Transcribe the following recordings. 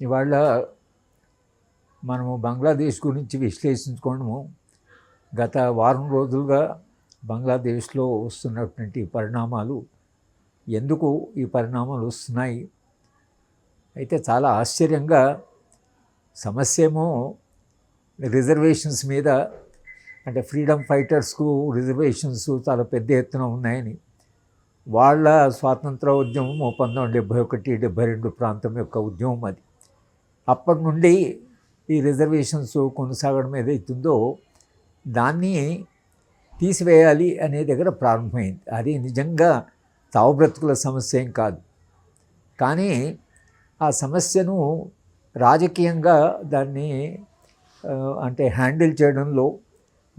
ఇవాళ మనము బంగ్లాదేశ్ గురించి విశ్లేషించుకోవడము గత వారం రోజులుగా బంగ్లాదేశ్లో వస్తున్నటువంటి పరిణామాలు ఎందుకు ఈ పరిణామాలు వస్తున్నాయి? అయితే చాలా ఆశ్చర్యంగా సమస్యేమో రిజర్వేషన్స్ మీద అంటే ఫ్రీడమ్ ఫైటర్స్కు రిజర్వేషన్స్ చాలా పెద్ద ఎత్తున ఉన్నాయని వాళ్ళ స్వాతంత్ర ఉద్యమం పంతొమ్మిది వందల డెబ్భై ఒకటి డెబ్భై రెండు ప్రాంతం యొక్క ఉద్యమం అది. అప్పటి నుండి ఈ రిజర్వేషన్స్ కొనసాగడం ఏదైతుందో దాన్ని తీసివేయాలి అనే దగ్గర ప్రారంభమైంది. అది నిజంగా తావు బ్రతుకుల సమస్య ఏం కాదు. కానీ ఆ సమస్యను రాజకీయంగా దాన్ని అంటే హ్యాండిల్ చేయడంలో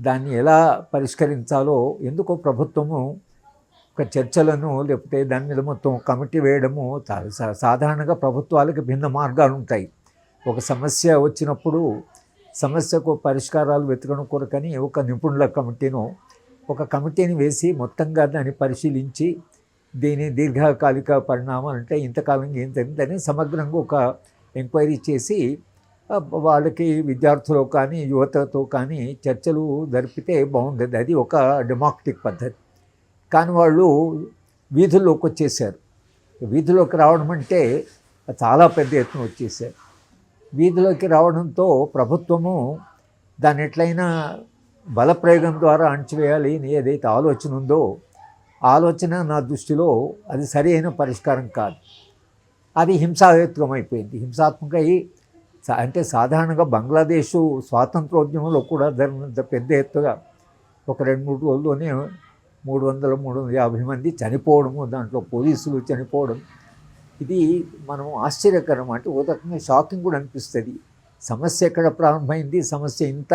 దాన్ని ఎలా పరిష్కరించాలో ఎందుకో ప్రభుత్వము ఒక చర్చలను లేకపోతే దాని మీద మొత్తం కమిటీ వేయడము సాధారణంగా ప్రభుత్వాలకు భిన్న మార్గాలు ఉంటాయి ఒక సమస్య వచ్చినప్పుడు సమస్యకు పరిష్కారాలు వెతకడం కొరకని ఒక నిపుణుల కమిటీను ఒక కమిటీని వేసి మొత్తంగా దాన్ని పరిశీలించి దీని దీర్ఘకాలిక పరిణామాలు అంటే ఇంతకాలం ఏం జరిగిందని సమగ్రంగా ఒక ఎంక్వైరీ చేసి వాళ్ళకి విద్యార్థులు కానీ యువతతో కానీ చర్చలు జరిపితే బాగుండేది. అది ఒక డెమోక్రటిక్ పద్ధతి. కానీ వాళ్ళు వీధుల్లోకి వచ్చేసారు. వీధిలోకి రావడం అంటే చాలా పెద్ద ఎత్తున వచ్చేసారు. వీధిలోకి రావడంతో ప్రభుత్వము దాన్ని ఎట్లయినా బలప్రయోగం ద్వారా అణచివేయాలి అని ఏదైతే ఆలోచన ఉందో ఆలోచన నా దృష్టిలో అది సరి అయిన పరిష్కారం కాదు. అది హింసాయుక్తం అయిపోయింది. హింసాత్మక అంటే సాధారణంగా బంగ్లాదేశ్ స్వాతంత్రోద్యమంలో కూడా జరిగినంత పెద్ద ఎత్తుగా ఒక రెండు మూడు రోజుల్లోనే మూడు వందల మూడు వందల యాభై మంది చనిపోవడము దాంట్లో పోలీసులు చనిపోవడం ఇది మనం ఆశ్చర్యకరం అంటే ఓ రకంగా షాకింగ్ కూడా అనిపిస్తుంది. సమస్య ఎక్కడ ప్రారంభమైంది? సమస్య ఇంత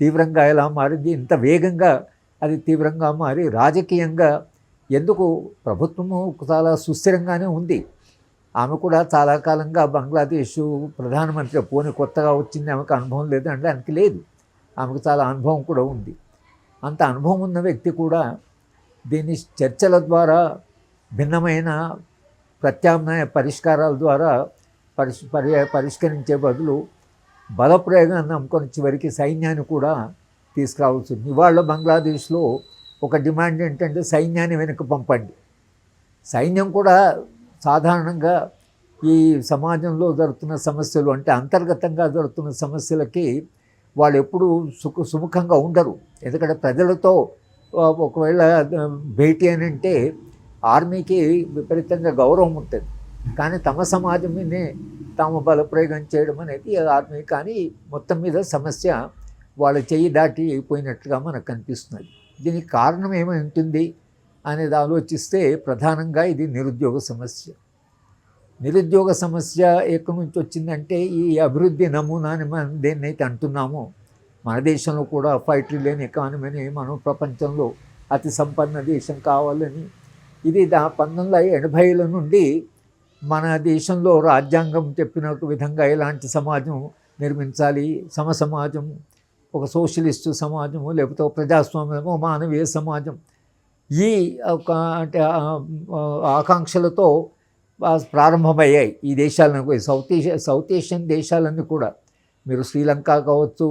తీవ్రంగా ఎలా మారింది? ఇంత వేగంగా అది తీవ్రంగా మారి రాజకీయంగా ఎందుకు ప్రభుత్వము చాలా సుస్థిరంగానే ఉంది. ఆమె కూడా చాలా కాలంగా బంగ్లాదేశ్ ప్రధానమంత్రి పోని కొత్తగా వచ్చింది ఆమెకు అనుభవం లేదు అంటే లేదు. ఆమెకు చాలా అనుభవం కూడా ఉంది. అంత అనుభవం ఉన్న వ్యక్తి కూడా దీన్ని చర్చల ద్వారా భిన్నమైన ప్రత్యామ్నాయ పరిష్కారాల ద్వారా పరిష్ పరి పరిష్కరించే బదులు బలప్రయోగాన్ని నమ్ముకొని చివరికి సైన్యాన్ని కూడా తీసుకురావాల్సి ఉంది ఇవాళ బంగ్లాదేశ్లో ఒక డిమాండ్ ఏంటంటే సైన్యాన్ని వెనక్కి పంపండి. సైన్యం కూడా సాధారణంగా ఈ సమాజంలో జరుగుతున్న సమస్యలు అంటే అంతర్గతంగా జరుగుతున్న సమస్యలకి వాళ్ళు ఎప్పుడూ సుఖ సుముఖంగా ఉండరు. ఎందుకంటే ప్రజలతో ఒకవేళ భేటీ అని అంటే ఆర్మీకి విపరీతంగా గౌరవం ఉంటుంది. కానీ తమ సమాజం మీదనే తాము బలప్రయోగం చేయడం అనేది ఆర్మీ. కానీ మొత్తం మీద సమస్య వాళ్ళ చెయ్యి దాటి పోయినట్టుగా మనకు కనిపిస్తున్నది దీనికి కారణం ఏమై ఉంటుంది అనేది ఆలోచిస్తే ప్రధానంగా ఇది నిరుద్యోగ సమస్య. నిరుద్యోగ సమస్య ఎక్కడి నుంచి వచ్చిందంటే ఈ అభివృద్ధి నమూనా అని మనం దేన్నైతే అంటున్నామో మన దేశంలో కూడా ఫైట్లు లేని ఎకానమీని మనం ప్రపంచంలో అతి సంపన్న దేశం కావాలని ఇది దా పంతొమ్మిది వందల ఎనభైల నుండి మన దేశంలో రాజ్యాంగం చెప్పిన విధంగా ఎలాంటి సమాజం నిర్మించాలి. సమ సమాజం ఒక సోషలిస్టు సమాజము లేకపోతే ఒక ప్రజాస్వామ్యము మానవీయ సమాజం ఈ ఒక అంటే ఆకాంక్షలతో ప్రారంభమయ్యాయి ఈ దేశాలను సౌత్ ఏషియా సౌత్ ఏషియన్ దేశాలన్నీ కూడా. మీరు శ్రీలంక కావచ్చు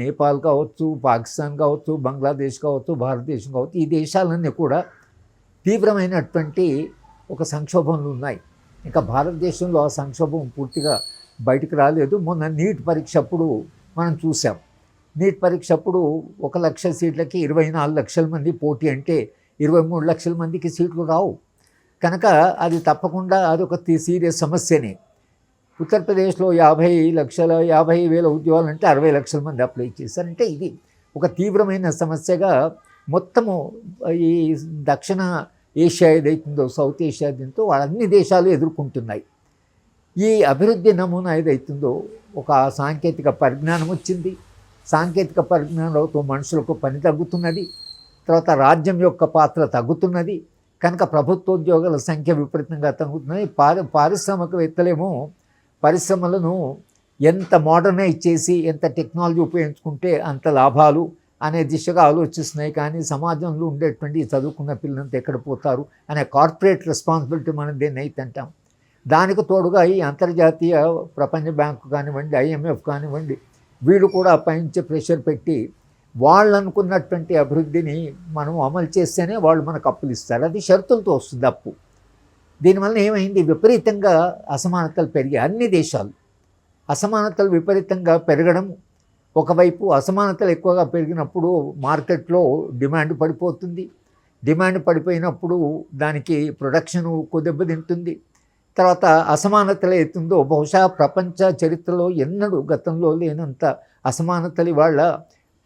నేపాల్ కావచ్చు పాకిస్తాన్ కావచ్చు బంగ్లాదేశ్ కావచ్చు భారతదేశం కావచ్చు ఈ దేశాలన్నీ కూడా తీవ్రమైనటువంటి ఒక సంక్షోభంలో ఉన్నాయి. ఇంకా భారతదేశంలో ఆ సంక్షోభం పూర్తిగా బయటకు రాలేదు. మొన్న నీట్ పరీక్ష అప్పుడు మనం చూసాం. నీట్ పరీక్ష అప్పుడు ఒక లక్ష సీట్లకి ఇరవై నాలుగు లక్షల మంది పోటీ అంటే ఇరవై మూడు లక్షల మందికి సీట్లు రావు. కనుక అది తప్పకుండా అది ఒక సీరియస్ సమస్యనే. ఉత్తరప్రదేశ్లో యాభై లక్షల యాభై వేల ఉద్యోగాలు అంటే అరవై లక్షల మంది అప్లై చేశారంటే ఇది ఒక తీవ్రమైన సమస్యగా మొత్తము ఈ దక్షిణ ఏషియా ఏదైతుందో సౌత్ ఏషియా దీంతో అన్ని దేశాలు ఎదుర్కొంటున్నాయి. ఈ అభివృద్ధి నమూనా ఏదైతుందో ఒక సాంకేతిక పరిజ్ఞానం వచ్చింది. సాంకేతిక పరిజ్ఞానంతో మనుషులకు పని తగ్గుతున్నది. తర్వాత రాజ్యం యొక్క పాత్ర తగ్గుతున్నది. కనుక ప్రభుత్వోద్యోగాల సంఖ్య విపరీతంగా తగ్గుతున్నది. పారి పారిశ్రామికవేత్తలేమో పరిశ్రమలను ఎంత మోడర్నైజ్ చేసి ఎంత టెక్నాలజీ ఉపయోగించుకుంటే అంత లాభాలు అనే దిశగా ఆలోచిస్తున్నాయి. కానీ సమాజంలో ఉండేటువంటి చదువుకున్న పిల్లలంతా ఎక్కడ పోతారు అనే కార్పొరేట్ రెస్పాన్సిబిలిటీ మనం దేన్ని అయితే అంటాం? దానికి తోడుగా ఈ అంతర్జాతీయ ప్రపంచ బ్యాంకు కానివ్వండి ఐఎంఎఫ్ కానివ్వండి వీళ్ళు కూడా పైనుంచి ప్రెషర్ పెట్టి వాళ్ళు అనుకున్నటువంటి అభివృద్ధిని మనం అమలు చేస్తేనే వాళ్ళు మనకు అప్పులు ఇస్తారు. అది షరతులతో వస్తుంది అప్పు. దీనివల్ల ఏమైంది? విపరీతంగా అసమానతలు పెరిగాయి. అన్ని దేశాలు అసమానతలు విపరీతంగా పెరగడం ఒకవైపు అసమానతలు ఎక్కువగా పెరిగినప్పుడు మార్కెట్లో డిమాండ్ పడిపోతుంది. డిమాండ్ పడిపోయినప్పుడు దానికి ప్రొడక్షన్ దెబ్బతింటుంది తర్వాత అసమానతలు అవుతుందో బహుశా ప్రపంచ చరిత్రలో ఎన్నడూ గతంలో లేనంత అసమానతలు ఇవాళ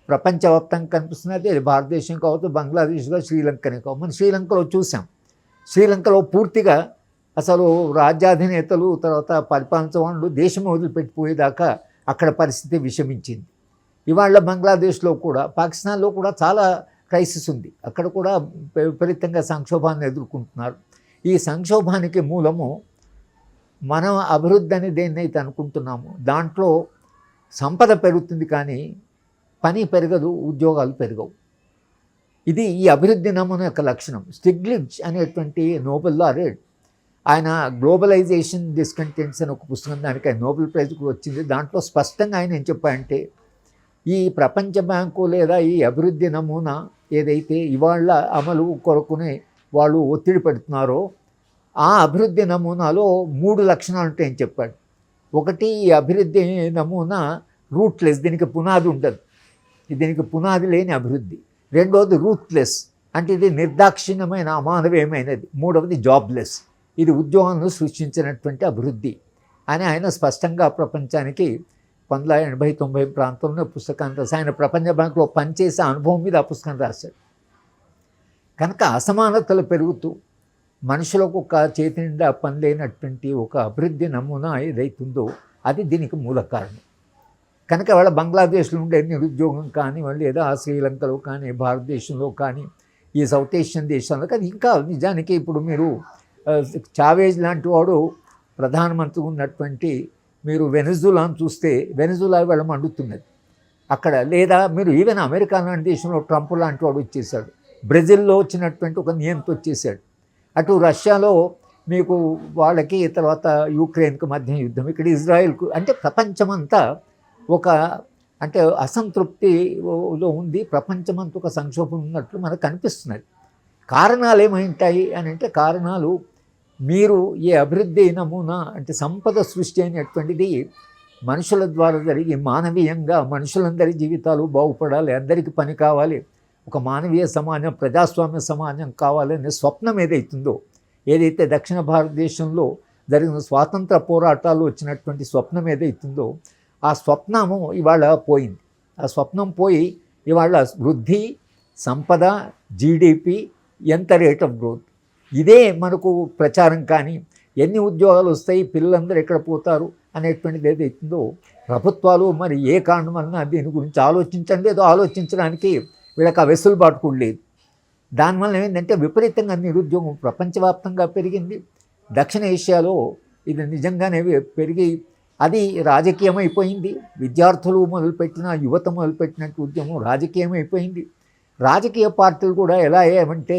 ప్రపంచవ్యాప్తంగా కనిపిస్తున్నది. అది భారతదేశం కావచ్చు బంగ్లాదేశ్గా శ్రీలంకనే కావచ్చు. మనం శ్రీలంకలో చూసాం. శ్రీలంకలో పూర్తిగా అసలు రాజ్యాధినేతలు తర్వాత పరిపాలించవాళ్ళు దేశం వదిలిపెట్టిపోయేదాకా అక్కడ పరిస్థితి విషమించింది. ఇవాళ బంగ్లాదేశ్లో కూడా పాకిస్తాన్లో కూడా చాలా క్రైసిస్ ఉంది. అక్కడ కూడా విపరీతంగా సంక్షోభాన్ని ఎదుర్కొంటున్నారు. ఈ సంక్షోభానికి మూలము మనం అభివృద్ధి అని దేన్నైతే అనుకుంటున్నాము దాంట్లో సంపద పెరుగుతుంది కానీ పని పెరగదు ఉద్యోగాలు పెరగవు. ఇది ఈ అభివృద్ధి నమూనా యొక్క లక్షణం. స్టిగ్లిడ్జ్ అనేటువంటి నోబెల్ లారెడ్ ఆయన గ్లోబలైజేషన్ డిస్కంటెంట్స్ అని ఒక పుస్తకం దానికి ఆయన నోబెల్ ప్రైజ్కి వచ్చింది. దాంట్లో స్పష్టంగా ఆయన ఏం చెప్పారంటే ఈ ప్రపంచ బ్యాంకు లేదా ఈ అభివృద్ధి నమూనా ఏదైతే ఇవాళ అమలు కొరకునే వాళ్ళు ఒత్తిడి పెడుతున్నారో ఆ అభివృద్ధి నమూనాలో మూడు లక్షణాలు ఉంటాయని చెప్పాడు. ఒకటి ఈ అభివృద్ధి నమూనా రూట్లెస్ దీనికి పునాది ఉండదు. దీనికి పునాది లేని అభివృద్ధి. రెండవది రూత్లెస్ అంటే ఇది నిర్దాక్షిణ్యమైన అమానవీయమైనది. మూడవది జాబ్లెస్ ఇది ఉద్యోగాలను సృష్టించినటువంటి అభివృద్ధి అని ఆయన స్పష్టంగా ప్రపంచానికి వందల ఎనభై తొంభై ప్రాంతంలో పుస్తకాన్ని రాసి ఆయన ప్రపంచ బ్యాంకులో పనిచేసే అనుభవం మీద ఆ పుస్తకం రాశాడు. కనుక అసమానతలు పెరుగుతూ మనుషులకు ఒక చేతి నిండా పని లేనటువంటి ఒక అభివృద్ధి నమూనా ఏదైతుందో అది దీనికి మూల కారణం. కనుక వాళ్ళ బంగ్లాదేశ్లో ఉండే నిరుద్యోగం కానీ లేదా శ్రీలంకలో కానీ భారతదేశంలో కానీ ఈ సౌత్ ఏషియన్ దేశాల్లో కానీ ఇంకా నిజానికి ఇప్పుడు మీరు చావేజ్ లాంటి వాడు ప్రధానమంత్రి ఉన్నటువంటి మీరు వెనజులాను చూస్తే వెనజులా వెళ్ళ మండుతున్నది అక్కడ లేదా మీరు ఈవెన్ అమెరికా లాంటి దేశంలో ట్రంప్ లాంటి వాడు వచ్చేసాడు. బ్రెజిల్లో వచ్చినటువంటి ఒక నియంత వచ్చేసాడు. అటు రష్యాలో మీకు వాళ్ళకి తర్వాత యూక్రెయిన్కి మధ్య యుద్ధం ఇక్కడ ఇజ్రాయెల్కు అంటే ప్రపంచమంతా ఒక అంటే అసంతృప్తిలో ఉంది. ప్రపంచమంతా ఒక సంక్షోభం ఉన్నట్లు మనకు కనిపిస్తున్నది. కారణాలు ఏమైంటాయి అని అంటే కారణాలు మీరు ఈ అభివృద్ధి నమూనా అంటే సంపద సృష్టి అనేటువంటిది మనుషుల ద్వారా జరిగి మానవీయంగా మనుషులందరి జీవితాలు బాగుపడాలి అందరికీ పని కావాలి ఒక మానవీయ సమాజం ప్రజాస్వామ్య సమాజం కావాలనే స్వప్నం ఏదైతుందో ఏదైతే దక్షిణ భారతదేశంలో జరిగిన స్వాతంత్ర పోరాటాలు వచ్చినటువంటి స్వప్నం ఏదైతుందో ఆ స్వప్నము ఇవాళ పోయింది. ఆ స్వప్నం పోయి ఇవాళ వృద్ధి సంపద జీడిపి ఎంత రేట్ ఆఫ్ గ్రోత్ ఇదే మనకు ప్రచారం కానీ ఎన్ని ఉద్యోగాలు వస్తాయి పిల్లలందరూ ఎక్కడ పోతారు అనేటువంటిది ఏదైతుందో ప్రభుత్వాలు మరి ఏ కారణం వలన దీని గురించి ఆలోచించండి ఏదో ఆలోచించడానికి వీళ్ళకి ఆ వెసులుబాటు కూడా లేదు. దానివల్ల ఏంటంటే విపరీతంగా నిరుద్యోగం ప్రపంచవ్యాప్తంగా పెరిగింది. దక్షిణ ఏషియాలో ఇది నిజంగానే పెరిగి అది రాజకీయమైపోయింది. విద్యార్థులు మొదలుపెట్టిన యువత మొదలుపెట్టినట్టు ఉద్యమం రాజకీయమైపోయింది. రాజకీయ పార్టీలు కూడా ఎలా అయ్యామంటే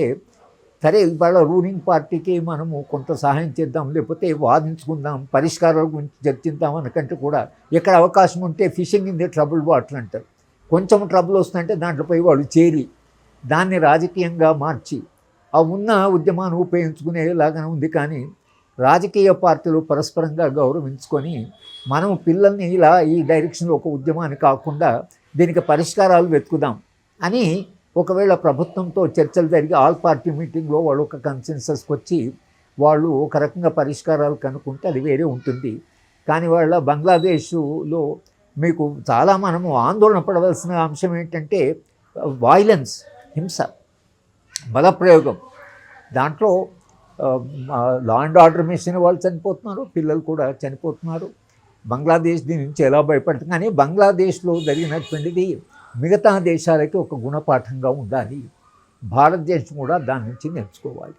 సరే ఇవాళ రూలింగ్ పార్టీకి మనము కొంత సహాయం చేద్దాం లేకపోతే వాదించుకుందాం పరిష్కారాల గురించి చర్చిద్దాం అనకంటే కూడా ఎక్కడ అవకాశం ఉంటే fishing in the trouble water అంటారు. కొంచెం ట్రబుల్ వస్తుందంటే దాంట్లోపై వాళ్ళు చేరి దాన్ని రాజకీయంగా మార్చి ఆ ఉన్న ఉద్యమాన్ని ఉపయోగించుకునేలాగానే ఉంది కానీ రాజకీయ పార్టీలు పరస్పరంగా గౌరవించుకొని మనం పిల్లల్ని ఇలా ఈ డైరెక్షన్లో ఒక ఉద్యమాన్ని కాకుండా దీనికి పరిష్కారాలు వెతుకుదాం అని ఒకవేళ ప్రభుత్వంతో చర్చలు జరిగి ఆల్ పార్టీ మీటింగ్లో వాళ్ళు ఒక కన్సెన్సస్కి వచ్చి వాళ్ళు ఒక రకంగా పరిష్కారాలు కనుక్కుంటే అది వేరే ఉంటుంది. కానీ వాళ్ళ బంగ్లాదేశ్లో మీకు చాలా మనము ఆందోళన పడవలసిన అంశం ఏంటంటే వాయిలెన్స్ హింస బలప్రయోగం. దాంట్లో లా అండ్ ఆర్డర్ మిషన్ వాళ్ళు చనిపోతున్నారు పిల్లలు కూడా చనిపోతున్నారు. బంగ్లాదేశ్ దీని నుంచి ఎలా భయపడుతుంది కానీ బంగ్లాదేశ్లో జరిగినటువంటిది మిగతా దేశాలకి ఒక గుణపాఠంగా ఉండాలి. భారతదేశం కూడా దాని నుంచి నేర్చుకోవాలి.